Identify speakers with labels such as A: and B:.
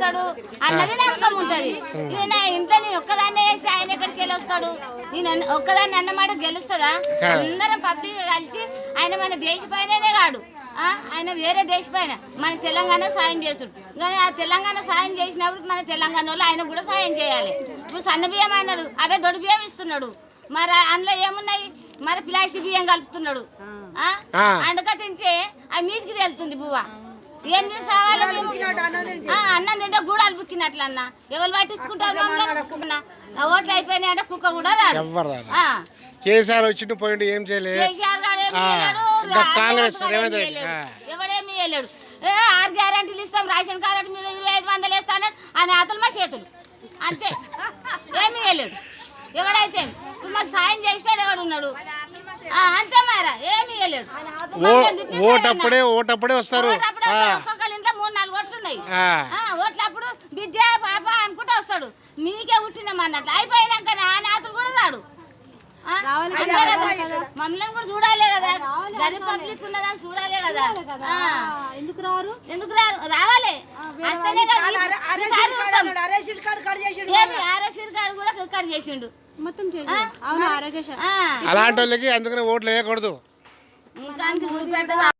A: వస్తాడు అన్నది నమ్మకం ఉంటది. ఇది నా ఇంట్లో నేను ఒక్కదాన్నే వేస్తే ఆయన ఎక్కడికి వెళ్ళి వస్తాడు? నేను ఒక్కదాన్ని అన్నమాట గెలుస్తుందా? అందరం పబ్లిక్ కలిసి ఆయన మన దేశ పైననే కాడు. ఆ, ఆయన వేరే దేశ పైన మన తెలంగాణ సాయం చేస్తుడు. కానీ ఆ తెలంగాణ సాయం చేసినప్పుడు మన తెలంగాణ వాళ్ళు ఆయన కూడా సాయం చేయాలి. ఇప్పుడు సన్న బియ్యం అన్నాడు అవే దొడి బియ్యం ఇస్తున్నాడు. మరి అందులో ఏమున్నాయి? మరి ప్లాస్టిక్ బియ్యం కలుపుతున్నాడు. ఆ?
B: ఆ.
A: అండక తింటే ఆ మీదికి తెలుస్తుంది బువ్వ. ఏం ఆ, అన్నం తింటే గూడాలు బుక్కినట్లు అన్న ఎవరు పట్టించుకుంటారు మమ్మల్ని? ఓట్లు అయిపోయినాయి అంటే కుక్క కూడా రాడు.
B: కేసీఆర్ వచ్చిండు పోయిండు ఏం చేయలే?
A: కేసీఆర్ గారు ఏమీ
B: ఆ,
A: చేయలేడు,
B: ఇంకా
A: రా-
B: కాంగ్రెస్
A: రేవంత్
B: రేవంత్
A: రెడ్డి
B: రెడ్డి,
A: చేయలేడు.
B: ఆ.
A: ఎవడేమీ చేయలేడు. ఏ ఆరు గ్యారంటీలు ఇస్తాం రేషన్ కార్డు మీద ఇరవై ఐదు వందలు ఇస్తాను ఆ నేతలు మా చేతులు. అంతే. ఏమీ చేయలేడు. ఎవడైతే ఇప్పుడు మాకు సాయం చేసినాడు ఎవడు ఉన్నాడు? ఆ, అంతే మారా. ఏమీ చేయలేడు.
B: ఓటప్పుడే ఓటప్పుడే వస్తారు
A: ఓటప్పుడే
B: ఆ,
A: వస్తాడు. ఒక్కొక్కరి ఇంట్లో మూడు
B: ఆ,
A: ఓట్లప్పుడు బిడ్డ పాప అనుకుంటూ వస్తాడు. మీకే పుట్టినాం అన్నట్లు. అయిపోయినాక ఆ నేతలు కూడా రాడు ఆ, అంతే కదా మమ్మల్ని కూడా చూడాలి కదా. గరీబ్ పబ్లిక్ ఉన్నదని చూడాలి కదా. ఆ,
C: ఎందుకు రారు?
A: ఎందుకు రారు? రావాలి. వస్తేనే ఆరోగ్య కార్డు కూడా కట్ చేసిండు.
B: అలాంటి వాళ్ళకి అందుకనే ఓట్లు వేయకూడదు.
A: చూపెట్టదు